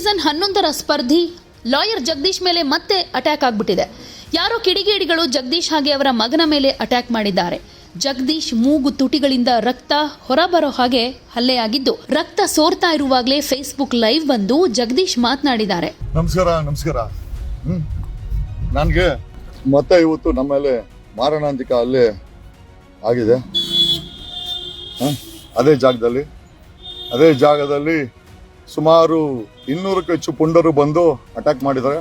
Season ಹನ್ನೊಂದರ ಸ್ಪರ್ಧಿ lawyer Jagadish ಮೇಲೆ ಮತ್ತೆ ಅಟ್ಯಾಕ್ ಆಗ್ಬಿಟ್ಟಿದೆ. ಯಾರೋ ಕಿಡಿಗೇಡಿಗಳು ಜಗದೀಶ್ ಹಾಗೆ ಅವರ ಮಗನ ಮೇಲೆ ಅಟ್ಯಾಕ್ ಮಾಡಿದ್ದಾರೆ. ಜಗದೀಶ್ ಮೂಗು ತುಟಿಗಳಿಂದ ರಕ್ತ ಹೊರಬರೋ ಹಾಗೆ ಹಲ್ಲೆಯಾಗಿದ್ದು, ರಕ್ತ ಸೋರ್ತಾ ಇರುವಾಗಲೇ ಫೇಸ್ಬುಕ್ ಲೈವ್ ಬಂದು ಜಗದೀಶ್ ಮಾತನಾಡಿದ್ದಾರೆ. ನಮಸ್ಕಾರ ನಮಸ್ಕಾರ. ಹ್ಮ್. ನನಗೆ ಮತ್ತೆ ಇವತ್ತು ನಮ್ಮ ಮಾರಣಾಂತಿಕ ಹಲ್ಲೆ ಆಗಿದೆ? ಅದೇ ಜಾಗದಲ್ಲಿ ಅದೇ ಜಾಗದಲ್ಲಿ ಸುಮಾರು ಇನ್ನೂರಕ್ಕೂ ಹೆಚ್ಚು ಪುಂಡರು ಬಂದು ಅಟ್ಯಾಕ್ ಮಾಡಿದ್ದಾರೆ.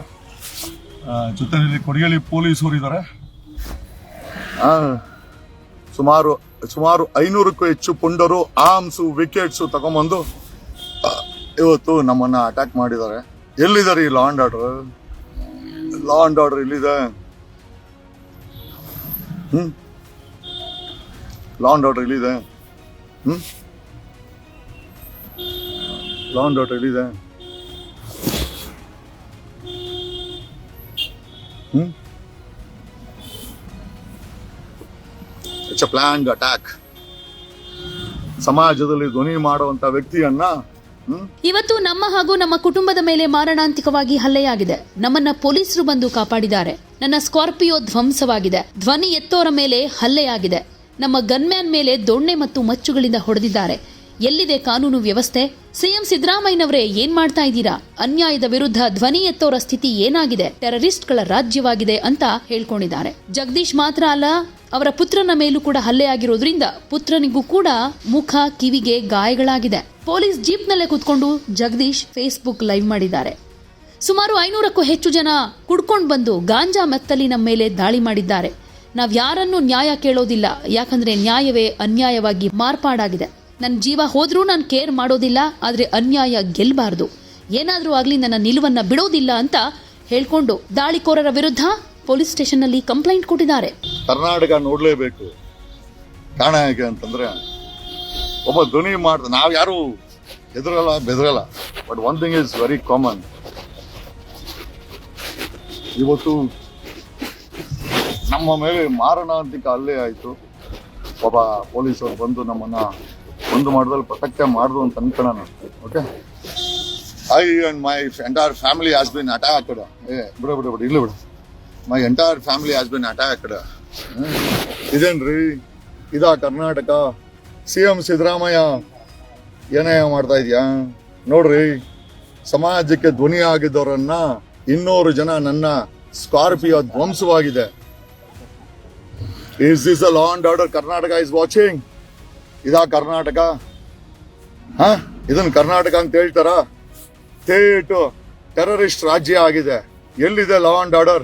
ಜೊತೆಯಲ್ಲಿ ಕೊಡಿಯಲ್ಲಿ ಪೊಲೀಸರು ಇದ್ದಾರೆ. ಸುಮಾರು ಸುಮಾರು ಐನೂರಕ್ಕೂ ಹೆಚ್ಚು ಪುಂಡರು ಆರ್ಮ್ಸು ವಿಕೆಟ್ಸು ತಗೊಂಬಂದು ಇವತ್ತು ನಮ್ಮನ್ನ ಅಟ್ಯಾಕ್ ಮಾಡಿದ್ದಾರೆ. ಎಲ್ಲಿದ್ದಾರೆ ಈ law and order law and order ಎಲ್ಲಿದೆ? ಹ್ಮ್? ಲಾ ಅಂಡ್ ಆರ್ಡರ್ ಎಲ್ಲಿದೆ? ಹ್ಮ್? ಲಾ ಅಂಡ್ ಆರ್ಡರ್ ಎಲ್ಲಿದೆ? ಪ್ಲಾನ್ ಅಟ್ಯಾಕ್ ಸಮಾಜದಲ್ಲಿ ಧ್ವನಿ ಮಾಡುವಂತ ವ್ಯಕ್ತಿಯನ್ನ ಇವತ್ತು ನಮ್ಮ ಹಾಗೂ ನಮ್ಮ ಕುಟುಂಬದ ಮೇಲೆ ಮಾರಣಾಂತಿಕವಾಗಿ ಹಲ್ಲೆಯಾಗಿದೆ. ನಮ್ಮನ್ನ ಪೊಲೀಸರು ಬಂದು ಕಾಪಾಡಿದ್ದಾರೆ. ನನ್ನ ಸ್ಕಾರ್ಪಿಯೋ ಧ್ವಂಸವಾಗಿದೆ. ಧ್ವನಿ ಎತ್ತೋರ ಮೇಲೆ ಹಲ್ಲೆಯಾಗಿದೆ. ನಮ್ಮ ಗನ್ಮ್ಯಾನ್ ಮೇಲೆ ದೊಣ್ಣೆ ಮತ್ತು ಮಚ್ಚುಗಳಿಂದ ಹೊಡೆದಿದ್ದಾರೆ. ಎಲ್ಲಿದೆ ಕಾನೂನು ವ್ಯವಸ್ಥೆ? ಸಿಎಂ ಸಿದ್ದರಾಮಯ್ಯನವರೇ ಏನ್ ಮಾಡ್ತಾ ಇದ್ದೀರಾ? ಅನ್ಯಾಯದ ವಿರುದ್ಧ ಧ್ವನಿ ಎತ್ತೋರ ಸ್ಥಿತಿ ಏನಾಗಿದೆ? ಟೆರರಿಸ್ಟ್ಗಳ ರಾಜ್ಯವಾಗಿದೆ ಅಂತ ಹೇಳ್ಕೊಂಡಿದ್ದಾರೆ. ಜಗದೀಶ್ ಮಾತ್ರ ಅಲ್ಲ, ಅವರ ಪುತ್ರನ ಮೇಲೂ ಕೂಡ ಹಲ್ಲೆ ಆಗಿರೋದ್ರಿಂದ ಪುತ್ರನಿಗೂ ಕೂಡ ಮುಖ, ಕಿವಿಗೆ ಗಾಯಗಳಾಗಿದೆ. ಪೊಲೀಸ್ ಜೀಪ್ನಲ್ಲೇ ಕುತ್ಕೊಂಡು ಜಗದೀಶ್ ಫೇಸ್ಬುಕ್ ಲೈವ್ ಮಾಡಿದ್ದಾರೆ. ಸುಮಾರು ಐನೂರಕ್ಕೂ ಹೆಚ್ಚು ಜನ ಕುಡ್ಕೊಂಡು ಬಂದು ಗಾಂಜಾ ಮೆತ್ತಲಿ ನಮ್ಮ ಮೇಲೆ ದಾಳಿ ಮಾಡಿದ್ದಾರೆ. ನಾವು ಯಾರನ್ನೂ ನ್ಯಾಯ ಕೇಳೋದಿಲ್ಲ. ಯಾಕಂದ್ರೆ ನ್ಯಾಯವೇ ಅನ್ಯಾಯವಾಗಿ ಮಾರ್ಪಾಡಾಗಿದೆ. ನನ್ನ ಜೀವ ಹೋದರೂ ನಾನು ಕೇರ್ ಮಾಡೋದಿಲ್ಲ, ಆದರೆ ಅನ್ಯಾಯ ಗೆಲ್ಲಬಾರ್ದು ಏನಾದರೂ ಆಗಲಿ ನನ್ನ ನಿಲುವನ್ನ ಬಿಡೋದಿಲ್ಲ ಅಂತ ಹೇಳ್ಕೊಂಡು ದಾಳಿಕೋರರ ವಿರುದ್ಧ ಪೊಲೀಸ್ ಸ್ಟೇಷನ್ನಲ್ಲಿ ಕಂಪ್ಲೇಂಟ್ ಕೊಟ್ಟಿದ್ದಾರೆ. ಕರ್ನಾಟಕ ನೋಡಲೇಬೇಕು. ಕಾರಣ ಹೇಗೆ ಅಂತಂದ್ರೆ ಒಬ್ಬ ಧ್ವನಿ ಮಾಡ್ದ, ನಾವು ಯಾರು ಹೆದರಲ್ಲ, ಬೆದರಲ್ಲ. But one thing is very common ಇವತ್ತು ನಮ್ಮ ಮೇಲೆ ಮಾರಣಾಂತಿಕ ಅಲ್ಲೇ ಆಯಿತು. ಒಬ್ಬ ಪೊಲೀಸರು ಬಂದು ನಮ್ಮನ್ನ ಒಂದು ಮಾಡಿದಲ್ಲಿ ಪ್ರೊಟೆಕ್ಟೇ ಮಾಡುದು ಅಂತ ಅನ್ಕೊಳ್ಳೋಣ okay I and my entire family has been attacked ಏ, ಬಿಡು ಬಿಡು ಬಿಡು ಇಲ್ಲ ಬಿಡು. My entire family has been attacked ಇದೇನ್ರಿ? ಇದಾ ಕರ್ನಾಟಕ? ಸಿ ಎಂ ಸಿದ್ದರಾಮಯ್ಯ ಏನೇ ಮಾಡ್ತಾ ಇದೆಯಾ? ನೋಡ್ರಿ, ಸಮಾಜಕ್ಕೆ ಧ್ವನಿ ಆಗಿದ್ದವರನ್ನ ಇನ್ನೂರು ಜನ ನನ್ನ Scorpio ಧ್ವಂಸವಾಗಿದೆ. Is is a law and order Karnataka is watching ಇದಾ ಕರ್ನಾಟಕ? ಹ? ಇದನ್ನ ಕರ್ನಾಟಕ ಅಂತ ಹೇಳ್ತಾರ? ಸ್ಟೇಟ್ ಟೆರರಿಸ್ಟ್ ರಾಜ್ಯ ಆಗಿದೆ. ಎಲ್ಲಿದೆ law and order?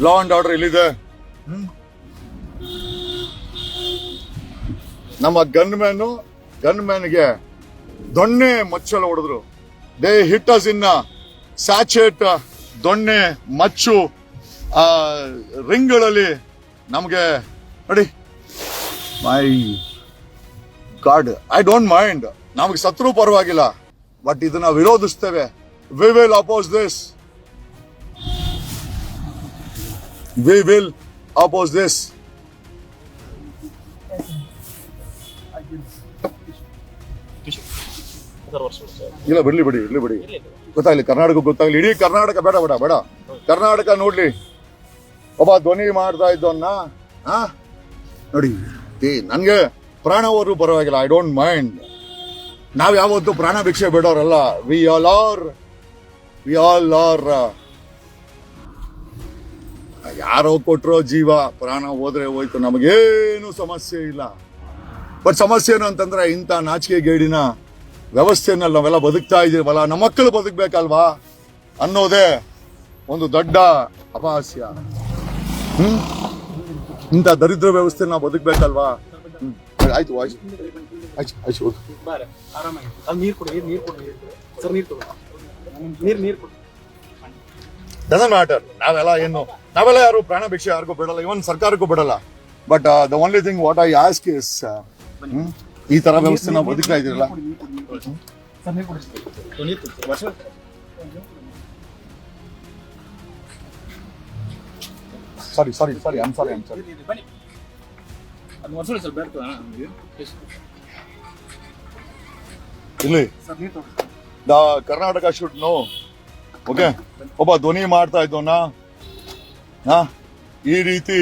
Law and order ಎಲ್ಲಿದೆ? ನಮ್ಮ ಗನ್ ಮ್ಯಾನು ಗನ್ ಮ್ಯಾನ್ಗೆ ದೊಣ್ಣೆ ಮಚ್ಚಲು ಹೊಡೆದ್ರು. They hit us in sachet ದೊಣ್ಣೆ, ಮಚ್ಚು ರಿಂಗ್ಗಳಲ್ಲಿ ನಮಗೆ, ನೋಡಿ. My god I don't mind ನಮಗೆ ಸತ್ರು ಪರವಾಗಿಲ್ಲ. ಬಟ್ ಇದನ್ನ ವಿರೋಧಿಸ್ತೇವೆ. We will oppose this we will oppose this ಇಲ್ಲ, ಬಿಡ್ಲಿ, ಬಿಡಿ ಇರ್ಲಿ ಬಿಡಿ. ಗೊತ್ತಾಗ್ಲಿ, ಕರ್ನಾಟಕ ಗೊತ್ತಾಗ್ಲಿ. ಇಡೀ ಕರ್ನಾಟಕ ಬೇಡ ಬೇಡ ಬೇಡ. ಕರ್ನಾಟಕ ನೋಡ್ಲಿ. ಒಬ್ಬ ಧ್ವನಿ ಮಾಡ್ತಾ ಇದ್ದವನ್ನ ನೋಡಿ, ಏ, ನನ್ಗೆ ಪ್ರಾಣ ಹೋದ್ರು ಪರವಾಗಿಲ್ಲ. ಐ ಡೋಂಟ್ ಮೈಂಡ್ ನಾವು ಯಾವತ್ತು ಪ್ರಾಣ ಭಿಕ್ಷೆ ಬಿಡೋರಲ್ಲ. We all are we all are ಯಾರೋ ಕೊಟ್ರೋ ಜೀವ ಪ್ರಾಣ ಹೋದ್ರೆ ಹೋಯ್ತು. ನಮಗೇನು ಸಮಸ್ಯೆ ಇಲ್ಲ. ಬಟ್ ಸಮಸ್ಯೆ ಏನು ಅಂತಂದ್ರೆ ಇಂಥ ನಾಚಿಕೆ ಗೇಡಿನ ವ್ಯವಸ್ಥೆನಲ್ಲಿ ನಾವೆಲ್ಲ ಬದುಕ್ತಾ ಇದ್ದೀವಲ್ಲ. ನಮ್ಮ ಮಕ್ಕಳು ಬದುಕಬೇಕಲ್ವಾ? ಅನ್ನೋದೇ ಒಂದು ದೊಡ್ಡ ಅಪಹಾಸ್ಯ. ಇಂಥ ದರಿದ್ರ ವ್ಯವಸ್ಥೆ ನಾವು ಬದುಕಬೇಕಲ್ವಾ? ಆಯ್ತು ಆಯ್ತು. ಆಯ್ತು ಆಯ್ತು ಹೋಗು. ಬಾರೆ ಆರಾಮಾಗಿ. ಅಲ್ಲಿ ನೀರು ಕೊಡಿ ನೀರು ಕೊಡಿ ಸರ್ ನೀರು ತಗೋ. ನೀರು ನೀರು ಕೊಡಿ. ಡಸನ್ ಮ್ಯಾಟರ್ ನಾವೆಲ್ಲ ಏನು ನಾವೆಲ್ಲ ಯಾರು ಪ್ರಾಣ ಭಿಕ್ಷೆ ಯಾರಿಗೂ ಬಿಡಲ್ಲ ಇವನ್ ಸರ್ಕಾರಕ್ಕೂ ಬಿಡಲ್ಲ. But the only thing what I ask is ಈ ತರ ವ್ಯವಸ್ಥೆ ನಾವು ಬದುಕ್ತಾ ಇದೀರಲ್ಲ sir sorry sorry sorry am sorry I'm sorry ಬನ್ನಿ. ಅದು ವರ್ಷ ಇಲ್ಲಿ. The Karnataka should know. Okay ಒಬ್ಬ ಧ್ವನಿ ಮಾಡ್ತಾ ಇದ್ದವನ. ಹಾ? ಈ ರೀತಿ.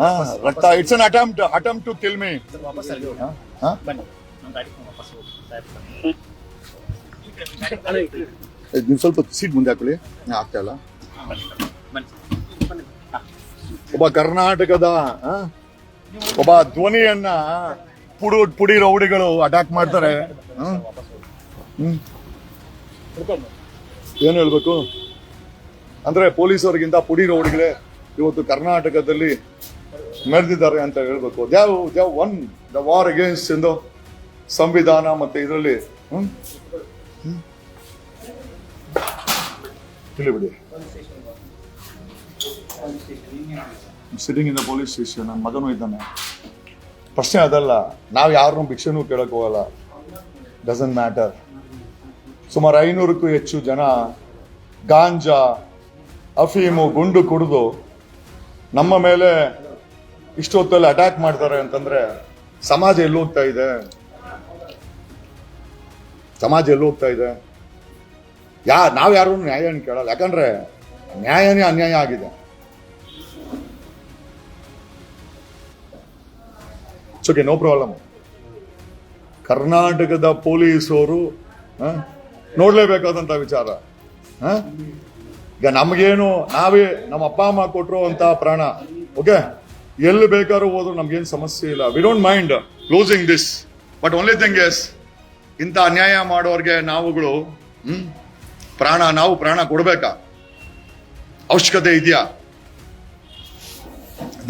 ಹಾ, ರಕ್ತ it's an attempt attempt to kill me. ನೀವು ಸ್ವಲ್ಪ ಸೀಟ್ ಮುಂದೆ ಹಾಕೊಳ್ಳಿ. ನಾ ಆಗ್ತಾ ಇಲ್ಲ. ಬನ್ನಿ ಬನ್ನಿ ಬನ್ನಿ. ಒಬ್ಬ ಕರ್ನಾಟಕದ ಆ, ಒಬ್ಬ ಧ್ವನಿಯನ್ನ ಪುಡು ಪುಡಿ ರೌಡಿಗಳು ಅಟ್ಯಾಕ್ ಮಾಡ್ತಾರೆ. ಏನು ಹೇಳ್ಬೇಕು? ಅಂದ್ರೆ ಪೊಲೀಸರಿಗಿಂತ ಪುಡಿ ರೌಡಿಗಳೇ ಇವತ್ತು ಕರ್ನಾಟಕದಲ್ಲಿ ಮೆರೆದಿದ್ದಾರೆ ಅಂತ ಹೇಳ್ಬೇಕು. They've they've won the war against ಎಂದು ಸಂವಿಧಾನ ಮತ್ತೆ ಇದರಲ್ಲಿ. ಹ್ಮ್. Sitting in the police station ನನ್ನ ಮಗನೂ ಇದ್ದಾನೆ. ಪ್ರಶ್ನೆ ಅದಲ್ಲ, ನಾವು ಯಾರನ್ನೂ ಭಿಕ್ಷೆನೂ ಕೇಳೋಕೆ ಹೋಗಲ್ಲ. ಡಸಂಟ್ ಮ್ಯಾಟರ್ ಸುಮಾರು ಐನೂರಕ್ಕೂ ಹೆಚ್ಚು ಜನ ಗಾಂಜಾ, ಅಫೀಮು, ಗುಂಡು ಕುಡಿದು ನಮ್ಮ ಮೇಲೆ ಇಷ್ಟೊತ್ತಲ್ಲಿ ಅಟ್ಯಾಕ್ ಮಾಡ್ತಾರೆ ಅಂತಂದ್ರೆ ಸಮಾಜ ಎಲ್ಲಿ ಹೋಗ್ತಾ ಇದೆ? ಸಮಾಜ ಎಲ್ಲಿ ಹೋಗ್ತಾ ಇದೆ? ಯಾ, ನಾವು ಯಾರು ನ್ಯಾಯನ ಕೇಳಲ್ಲ. ಯಾಕಂದ್ರೆ ನ್ಯಾಯನೇ ಅನ್ಯಾಯ ಆಗಿದೆ. ಓಕೆ ನೋ ಪ್ರಾಬ್ಲಮ್ ಕರ್ನಾಟಕದ ಪೊಲೀಸರು ನೋಡಲೇಬೇಕಾದಂಥ ವಿಚಾರ? ಈಗ ನಮಗೇನು, ನಾವೇ ನಮ್ಮ ಅಪ್ಪ, ಅಮ್ಮ ಕೊಟ್ಟರು ಅಂತ ಪ್ರಾಣ, ಓಕೆ? ಎಲ್ಲಿ ಬೇಕಾದ್ರೂ ಹೋದ್ರು ನಮ್ಗೇನು ಸಮಸ್ಯೆ ಇಲ್ಲ. We don't mind closing this but only thing is ಇಂಥ ಅನ್ಯಾಯ ಮಾಡೋರಿಗೆ ನಾವುಗಳು ಪ್ರಾಣ, ನಾವು ಪ್ರಾಣ ಕೊಡ್ಬೇಕಾ? ಅವಶ್ಯಕತೆ ಇದೆಯಾ?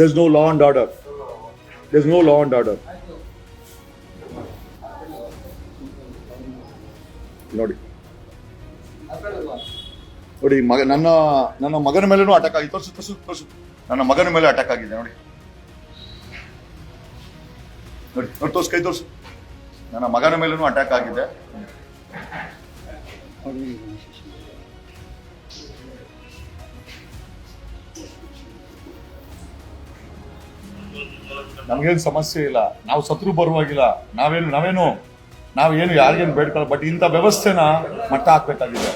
There no law and order there no law and order. ನೋಡಿ. ನೋಡಿ, ಮಗ, ನನ್ನ ನನ್ನ ಮಗನ ಮೇಲೂ ಅಟ್ಯಾಕ್ ಆಗಿದೆ ತೋರಿಸು ತೋರಿಸು ತೋರಿಸು. ನನ್ನ ಮಗನ ಮೇಲೆ ಅಟ್ಯಾಕ್ ಆಗಿದೆ, ನೋಡಿ. ನೋಡಿ ನೋಡಿ, ತೋರ್ಸು, ಕೈ ತೋರಿಸು. ನನ್ನ ಮಗನ ಮೇಲೂ ಅಟ್ಯಾಕ್ ಆಗಿದೆ. ನಮ್ಗೇನು ಸಮಸ್ಯೆ ಇಲ್ಲ. ನಾವು ಸತ್ರು ಬರುವಾಗಿಲ್ಲ. ನಾವೇನು ನಾವೇನು ನಾವೇನು ಯಾರಿಗೇನು ಬೇಡ್ಕೊಳ್ಳ ಬಟ್ ಇಂಥ ವ್ಯವಸ್ಥೆನ ಮಟ್ಟ ಹಾಕ್ಬೇಕಾಗಿದೆ.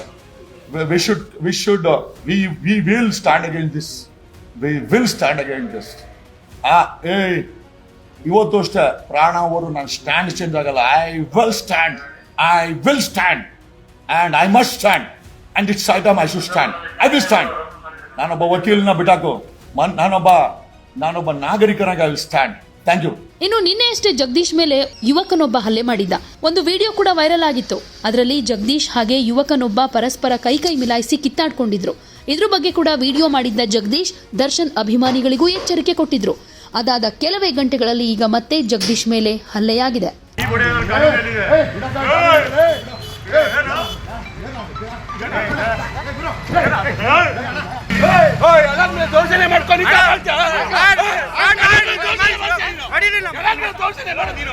We should we should we we will stand again this we will stand again this ಆ ಏ ಇವತ್ತು ಅಷ್ಟೇ, ಪ್ರಾಣ ಅವರು ನಾನು ಸ್ಟ್ಯಾಂಡ್ ಚೇಂಜ್ ಆಗಲ್ಲ. I will stand I will stand and I must stand and it's item I should stand I will stand ನಾನೊಬ್ಬ ವಕೀಲನ ಬಿಟ್ಟಾಕು. ಮನ್, ನಾನೊಬ್ಬ ನಾನೊಬ್ಬ ನಾಗರಿಕನಾಗಿ I will stand thank you ಇನ್ನು ನಿನ್ನೆಯಷ್ಟೇ ಜಗದೀಶ್ ಮೇಲೆ ಯುವಕನೊಬ್ಬ ಹಲ್ಲೆ ಮಾಡಿದ್ದ ಒಂದು ವಿಡಿಯೋ ಕೂಡ ವೈರಲ್ ಆಗಿತ್ತು ಅದರಲ್ಲಿ ಜಗದೀಶ್ ಹಾಗೆ ಯುವಕನೊಬ್ಬ ಪರಸ್ಪರ ಕೈ ಕೈ ಮಿಲಾಯಿಸಿ ಕಿತ್ತಾಡ್ಕೊಂಡಿದ್ರು ಇದ್ರ ಬಗ್ಗೆ ಕೂಡ ವಿಡಿಯೋ ಮಾಡಿದ್ದ ಜಗದೀಶ್ ದರ್ಶನ್ ಅಭಿಮಾನಿಗಳಿಗೂ ಎಚ್ಚರಿಕೆ ಕೊಟ್ಟಿದ್ರು ಅದಾದ ಕೆಲವೇ ಗಂಟೆಗಳಲ್ಲಿ ಈಗ ಮತ್ತೆ ಜಗದೀಶ್ ಮೇಲೆ ಹಲ್ಲೆಯಾಗಿದೆ ದೌರ್ಜನ್ಯ ಮಾಡ್ಕೊಂಡು